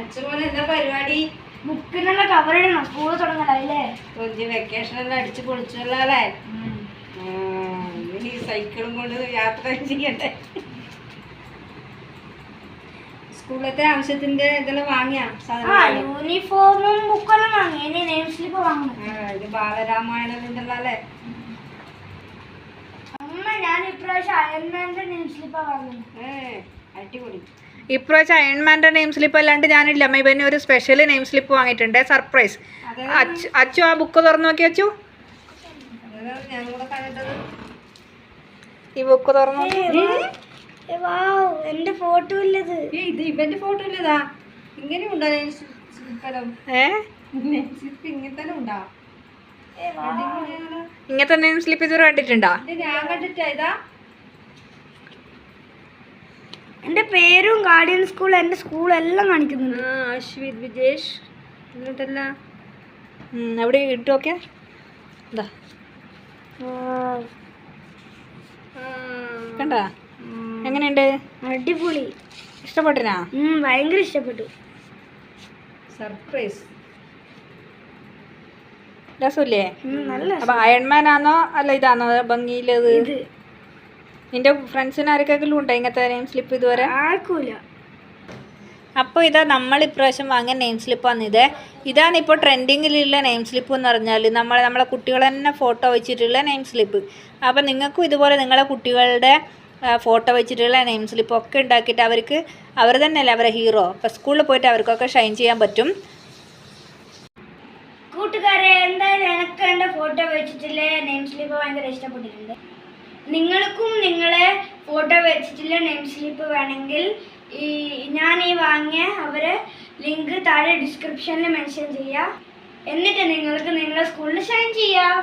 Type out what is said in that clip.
അച്ഛമോനെ എന്താ പരിപാടി? ബുക്കിനുള്ള കവർ ഇടണം. സ്കൂൾ തുടങ്ങലല്ലേ കൊഞ്ചി വെക്കേഷൻ എല്ലാം അടിച്ച് പൊളിച്ചല്ലോ അല്ലേ ഇനി സൈക്കിളും കൊണ്ട് യാത്ര ചെയ്യട്ടെ. സ്കൂളിലത്തെ ആവശ്യത്തിന്റെ ഇതെല്ലാം വാങ്ങിയാ? യൂണിഫോമും ബുക്കെല്ലാം വാങ്ങി. നെയിം സ്ലിപ്പ് വാങ്ങണം. ഇത് ബാലരാമായണം ഉണ്ടല്ലോ അല്ലേ അമ്മ ഞാൻ ഇപ്രാവശ്യം അയൺമാന്റെ നെയിം സ്ലിപ്പാ വാങ്ങുന്നത് ഏ അടിപൊളി. ഇപ്രാവശ്യം അയൺമാന്റെ നെയിം സ്ലിപ്പ് അല്ലാണ്ട് ഞാനില്ല. അമ്മ ഇവന് ഒരു സ്പെഷ്യൽ നെയിം സ്ലിപ്പ് വാങ്ങിയിട്ടുണ്ട്. സർപ്രൈസ് അച്ചു അച്ചു ആ ബുക്ക് തുറന്നു നോക്കി അച്ചു ഞാൻ കൂടെ കണ്ടത്. ഈ ബുക്ക് തുറന്നു എന്റെ ഫോട്ടോ ഇല്ലത്. ഇത് ഇവന്റെ ഫോട്ടോ ഇല്ലതാ. ഇങ്ങനെ ഉണ്ടോ ഇങ്ങനെ ഉണ്ടോ? ഇങ്ങനത്തെ നെയിം സ്ലിപ്പ് ഇതുവരെ കണ്ടിട്ടുണ്ടോ? ഇത് ഞാൻ കണ്ടിട്ടാ ഇതാ. എന്റെ പേരും ഗാർഡിയൻ സ്കൂൾ എന്റെ സ്കൂൾ എല്ലാം കാണിക്കുന്നുണ്ട്. ആ അശ്വിത് വിജേഷ് എന്നിട്ടല്ല അവിടെ എവിടെ ഇട്ടു ഓക്കെ എന്താ കണ്ട? എങ്ങനെയുണ്ട്? അടിപൊളി. ഇഷ്ടപ്പെട്ടിനാ? ഭയങ്കര ഇഷ്ടപ്പെട്ടു. സർപ്രൈസ് രസമില്ലേ? അപ്പൊ അയൺമാൻ ആണോ അല്ല ഇതാണോ ഭംഗിയിലത്? ഇത്. നിന്റെ ഫ്രണ്ട്സിന് ആർക്കെങ്കിലും ഉണ്ടോ ഇങ്ങനത്തെ നെയിം സ്ലിപ്പ് ഇതുവരെ? ആർക്കൂല അപ്പോൾ ഇതാ നമ്മൾ ഇപ്രാവശ്യം വാങ്ങിയ നെയിം സ്ലിപ്പാണ് ഇത്. ഇതാണ് ഇപ്പോൾ ട്രെൻഡിങ്ങിലുള്ള നെയിം സ്ലിപ്പ് എന്ന് പറഞ്ഞാൽ നമ്മൾ നമ്മളെ കുട്ടികൾ തന്നെ ഫോട്ടോ വെച്ചിട്ടുള്ള നെയിം സ്ലിപ്പ് അപ്പോൾ നിങ്ങൾക്കും ഇതുപോലെ നിങ്ങളെ കുട്ടികളുടെ ഫോട്ടോ വെച്ചിട്ടുള്ള നെയിം സ്ലിപ്പ് ഒക്കെ ഉണ്ടാക്കിയിട്ട് അവർക്ക് അവർ തന്നെയല്ലേ അവരെ ഹീറോ അപ്പോൾ സ്കൂളിൽ പോയിട്ട് അവർക്കൊക്കെ ഷൈൻ ചെയ്യാൻ പറ്റും. കൂട്ടുകാരെ എന്തായാലും എനിക്ക് എന്റെ ഫോട്ടോ വെച്ചിട്ടുള്ള നെയിം സ്ലിപ്പ് ഭയങ്കര ഇഷ്ടപ്പെട്ടിട്ടുണ്ട്. നിങ്ങൾക്കും നിങ്ങളെ ഫോട്ടോ വെച്ചിട്ടുള്ള നെയിം സ്ലിപ്പ് വേണമെങ്കിൽ ഈ ഞാൻ ഈ വാങ്ങിയ അവരെ ലിങ്ക് താഴെ ഡിസ്ക്രിപ്ഷനിൽ മെൻഷൻ ചെയ്യാം. എന്നിട്ട് നിങ്ങൾക്ക് നിങ്ങളുടെ സ്കൂളിൽ ഷൈൻ ചെയ്യാം.